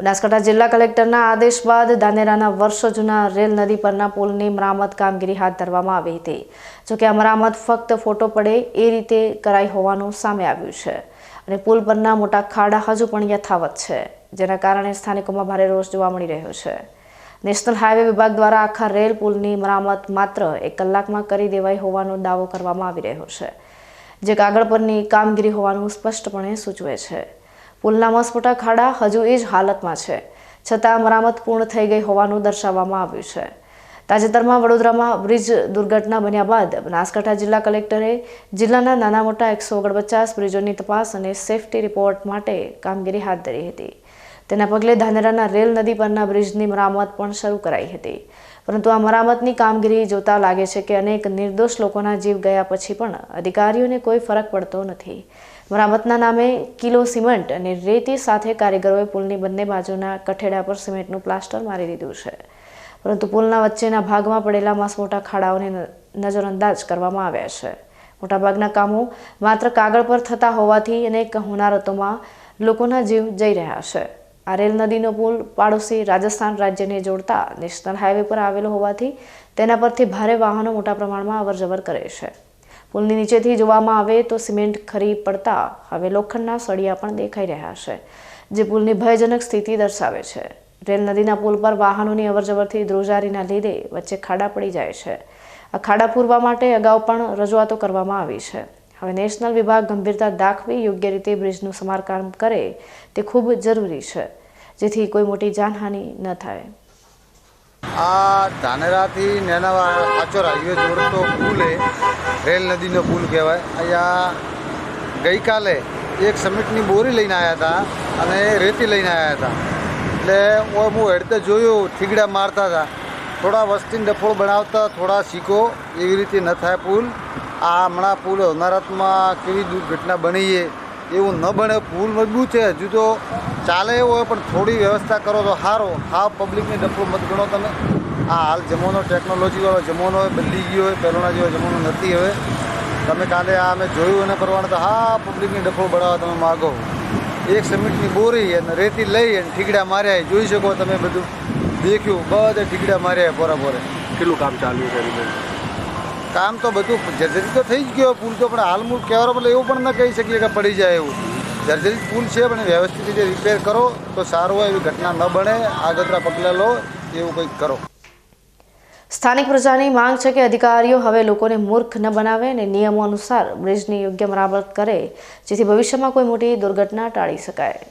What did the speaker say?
બનાસકાંઠા જિલ્લા કલેક્ટરના આદેશ બાદ ધાનેરાના વર્ષો જૂના રેલ નદી પરના પુલની મરામત કામગીરી હાથ ધરવામાં આવી હતી. જોકે આ મરામત ફક્ત ફોટો પડે એ રીતે કરાઈ હોવાનું સામે આવ્યું છે. અને પુલ પરના મોટા ખાડા હજુ પણ યથાવત છે, જેના કારણે સ્થાનિકોમાં ભારે રોષ જોવા મળી રહ્યો છે. નેશનલ હાઈવે વિભાગ દ્વારા આખા રેલ પુલની મરામત માત્ર એક કલાકમાં કરી દેવાઈ હોવાનો દાવો કરવામાં આવી રહ્યો છે, જે કાગળ પરની કામગીરી હોવાનું સ્પષ્ટપણે સૂચવે છે. પુલના મસમોટા ખાડા હજુ એ જ હાલતમાં છે. છતાં મરામત પૂર્ણ થઈ ગઈ હોવાનું દર્શાવવામાં આવ્યું છે. તાજેતરમાં વડોદરામાં બ્રિજ દુર્ઘટના બન્યા બાદ બનાસકાંઠા જિલ્લા કલેક્ટરે જિલ્લાના નાના મોટા એકસો ઓગણપચાસ બ્રિજોની તપાસ અને સેફટી રિપોર્ટ માટે કામગીરી હાથ ધરી હતી. તેના પગલે ધાનેરાના રેલ નદી પરના બ્રિજની મરામત પણ શરૂ કરાઈ હતી. પરંતુ આ મરામતની કામગીરી જોતા લાગે છે કે અનેક નિર્દોષ લોકોના જીવ ગયા પછી પણ અધિકારીઓને કોઈ ફરક પડતો નથી. મરામતના નામે કિલો સિમેન્ટ અને રેતી સાથે કારીગરોએ પુલની બંને બાજુના કઠેડા પર સિમેન્ટનું પ્લાસ્ટર મારી દીધું છે. પરંતુ પુલના વચ્ચેના ભાગમાં પડેલા મસમોટા ખાડાઓને નજરઅંદાજ કરવામાં આવ્યા છે. મોટાભાગના કામો માત્ર કાગળ પર થતા હોવાથી અનેક હોનારતોમાં લોકોના જીવ જઈ રહ્યા છે. આ રેલ નદીનો પુલ પાડોશી રાજસ્થાન રાજ્યને જોડતા નેશનલ હાઈવે પર આવેલો હોવાથી તેના પરથી ભારે વાહનો મોટા પ્રમાણમાં અવરજવર કરે છે. પુલની નીચેથી જોવામાં આવે તો સિમેન્ટ ખરી પડતા હવે લોખંડના સળિયા પણ દેખાઈ રહ્યા છે, જે પુલની ભયજનક સ્થિતિ દર્શાવે છે. રેલ નદીના પુલ પર વાહનોની અવરજવરથી ધ્રુજારીના લીધે વચ્ચે ખાડા પડી જાય છે. આ ખાડા પૂરવા માટે અગાઉ પણ રજૂઆતો કરવામાં આવી છે. હવે નેશનલ વિભાગ ગંભીરતા દાખવી યોગ્ય રીતે બ્રિજનું સમારકામ કરે તે ખૂબ જરૂરી છે, જેથી કોઈ મોટી જાનહાનિ ન થાય. આ ધાનેરાથી નેનાવા પાછો હાઈવે જોડતો પુલ એ રેલ નદીનો પુલ કહેવાય. અહીંયા ગઈકાલે એક સમિટની બોરી લઈને આવ્યા હતા અને રેતી લઈને આવ્યા હતા. એટલે હું હેડતે જોયું થીગડા મારતા હતા. થોડા વસ્તીને ડફોળ બનાવતા, થોડા શીખો એવી રીતે ન થાય પુલ. આ હમણાં પુલ અનારતમાં કેવી દુર્ઘટના બની એવું ન બને. પુલ મજબૂત છે, હજુ તો ચાલે એવો હોય, પણ થોડી વ્યવસ્થા કરો તો સારો. હા પબ્લિકને ડફોળ મત ગણો તમે. આ હાલ જમાનો ટેકનોલોજીવાળો જમાનો બદલી ગયો હોય પહેલોના જેવો જમાનો નથી હવે. તમે કાલે આ અમે જોયું એને કરવાનું, તો હા, પબ્લિકની ડફોળ બનાવવા તમે માગો. એક સિમેન્ટની બોરી અને રેતી લઈ અને ઠીકડા માર્યા જોઈ શકો તમે બધું. દેખ્યું બધે ઠીકડા માર્યા પોરા પોરે. કેટલું કામ ચાલ્યું છે કામ તો બધું જર્જરી તો થઈ જ ગયો પુલ તો પણ હાલ મૂળ કહેવાનો બદલે એવું પણ ન કહી શકીએ કે પડી જાય એવું. જર્જરી પુલ છે પણ વ્યવસ્થિત રીતે રિપેર કરો તો સારું હોય એવી ઘટના ન બને આગતરા પગલાં લો એવું કંઈક કરો. સ્થાનિક પ્રજાની માંગ છે કે અધિકારીઓ હવે લોકોને મૂર્ખ ન બનાવે અને નિયમો અનુસાર બ્રિજની યોગ્ય મરામત કરે જેથી ભવિષ્યમાં કોઈ મોટી દુર્ઘટના ટાળી શકાય.